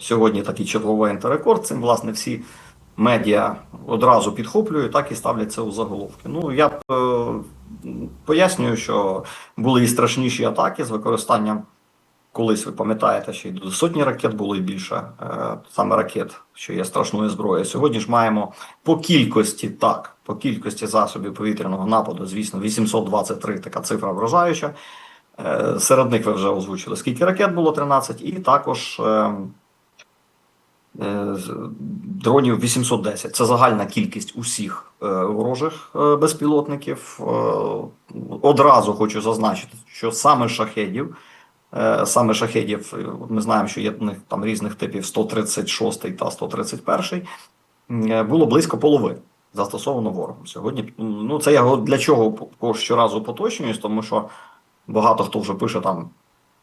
Сьогодні такий черговий антирекорд. Цим власне всі медіа одразу підхоплюють, так і ставлять це у заголовки. Ну я б е, пояснюю, що були і страшніші атаки з використанням. Колись ви пам'ятаєте, що й до сотні ракет було і більше е, саме ракет, що є страшною зброєю. Сьогодні ж маємо по кількості так, по кількості засобів повітряного нападу, звісно, 823 така цифра вражаюча. Е, Серед них ви вже озвучили, скільки ракет було 13, і також дронів 810. Це загальна кількість усіх е, ворожих е, безпілотників. Е, Одразу хочу зазначити, що саме шахедів. Е, Саме шахедів, е, ми знаємо, що є них там різних типів 136 та 131, е, було близько половини застосовано ворогом. Сьогодні ну це я для чого щоразу поточнююсь, тому що багато хто вже пише там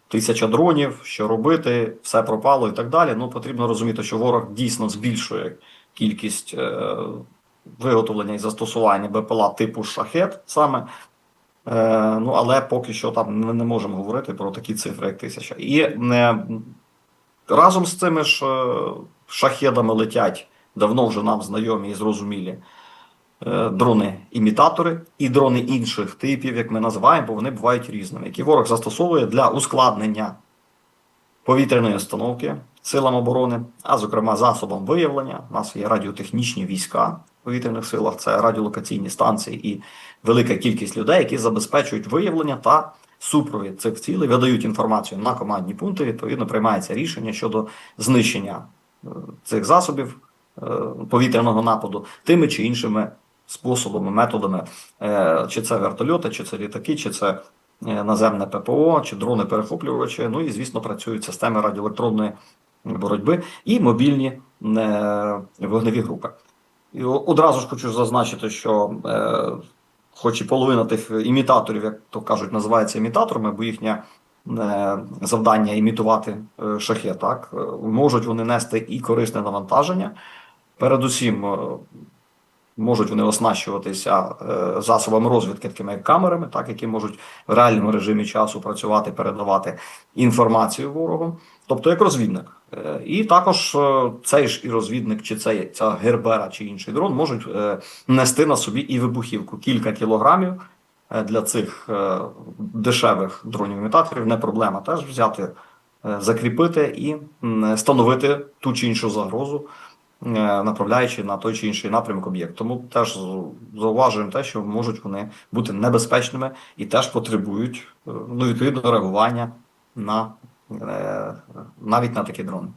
тисяча дронів, що робити, все пропало і так далі. Ну потрібно розуміти, що ворог дійсно збільшує кількість е, виготовлення і застосування БПЛА типу шахет саме. Е, ну, але поки що там ми не можемо говорити про такі цифри, як тисяча. І не, разом з цими ж е, шахедами летять давно вже нам знайомі і зрозумілі дрони-імітатори і дрони інших типів, як ми називаємо, бо вони бувають різними, які ворог застосовує для ускладнення повітряної установки силам оборони, а зокрема засобам виявлення. У нас є радіотехнічні війська в повітряних силах, це радіолокаційні станції і велика кількість людей, які забезпечують виявлення та супровід цих цілей, видають інформацію на командні пункти. Відповідно, приймається рішення щодо знищення е, цих засобів е, повітряного нападу тими чи іншими способами, методами, Е, чи це вертольоти, чи це літаки, чи це е, наземне ППО, чи дрони перехоплювачі. Ну і звісно, працюють системи радіоелектронної боротьби і мобільні е, вогневі групи. І одразу ж хочу зазначити, що хоч і половина тих імітаторів, як то кажуть, називається імітаторами, бо їхнє завдання імітувати шахет, так можуть вони нести і корисне навантаження. Передусім, можуть вони оснащуватися е, засобами розвідки, такими як камерами, так, які можуть в реальному режимі часу працювати, передавати інформацію ворогу, тобто як розвідник. Е, І також е, цей ж і розвідник, чи цей ця гербера, чи інший дрон можуть нести на собі і вибухівку кілька кілограмів. Для цих дешевих дронів-імітаторів не проблема теж взяти, закріпити і м, встановити ту чи іншу загрозу, направляючи на той чи інший напрямок об'єкт. Тому теж зауважуємо те, що можуть вони бути небезпечними і теж потребують е, ну, відповідного реагування на е, навіть на такі дрони.